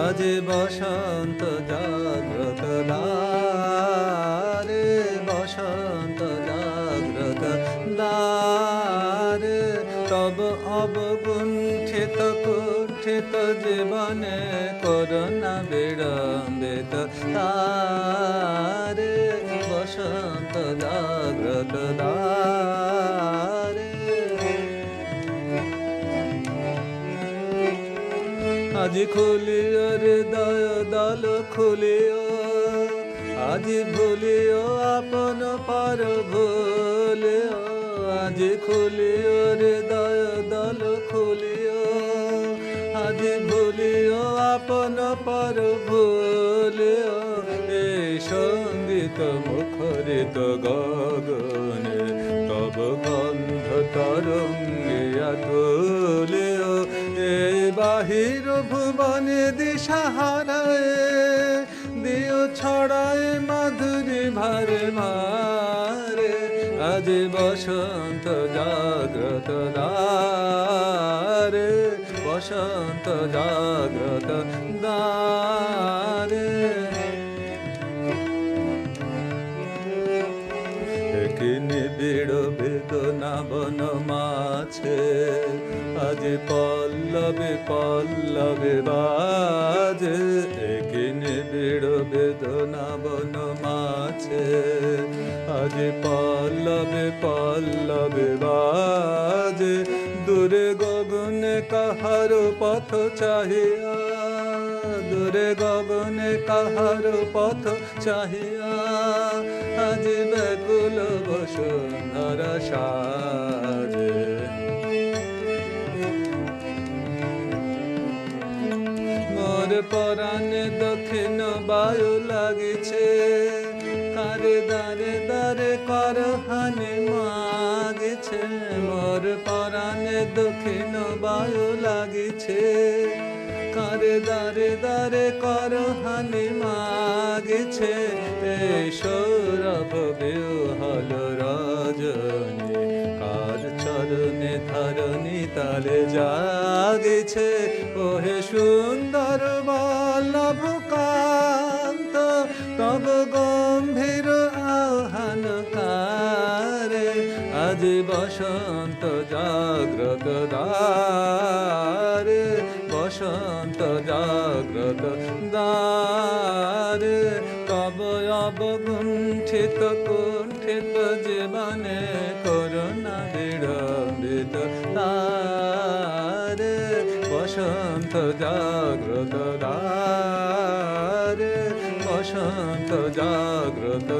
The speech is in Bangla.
আজ বসন্ত জাগ্রত দ্বারে, বসন্ত জাগ্রত দ্বারে। তব অবগুণ্ঠিত, কুণ্ঠিত জীবনে করোনা বিড়ম্বিত তারে বসন্ত জাগ্রত দ্বারে। আজি খুলিও হৃদয় দল খুলিও আজি ভুলিও আপন পার ভুলিও আজি খুলিও হৃদয় দল খুলিও আজি ভুলিও আপন পার ভুলিও এই সংগীত মুখরিত গগনে তব গন্ধ তরঙ্গিয়া তুলিও এই বাহির ভুবনে দিশাহারায় দিও ছড়ায় মাধুরী ভারে মারে। আজ বসন্ত জাগ্রত দারে বসন্ত জাগ্রত কি নিবিড় বেদনা বন মাছে। আজ পল্লবে পল্লবে বাজে কি নিবিড় বেদনা বন মাছে। আজ পল্লবে পল্লবে বাজে দূরে গগনে কাহার পথ চাহিয়া, দূরে গগনে কাহার পথ চাহিয়া, আজ ব্যাকুল বসুন্ধরা সাজে। মোর পরাণে দক্ষিণ বায়ু লাগিছে, কারে দারে দারে কর হানি মাগিছে মোর পরাণে দক্ষিণ বায়ু লাগিছে। কারে দারে দারে কর হানি মাগিছে। সৌরভ বিহল রজনী, কার চরণে ধরণী তালে জাগিছে। ওহে সুন্দর বল্লভ কান্ত, তব গম্ভীর আহ্বান আজ বসন্ত জাগ্রত দ্বারে বসন্ত জাগ্রত দ্বারে কব অবগুণ্ঠিত, কুণ্ঠিত জীবনে করোনা বিড়ম্বিত তারে বসন্ত জাগ্রত দ্বারে বসন্ত জাগ্রত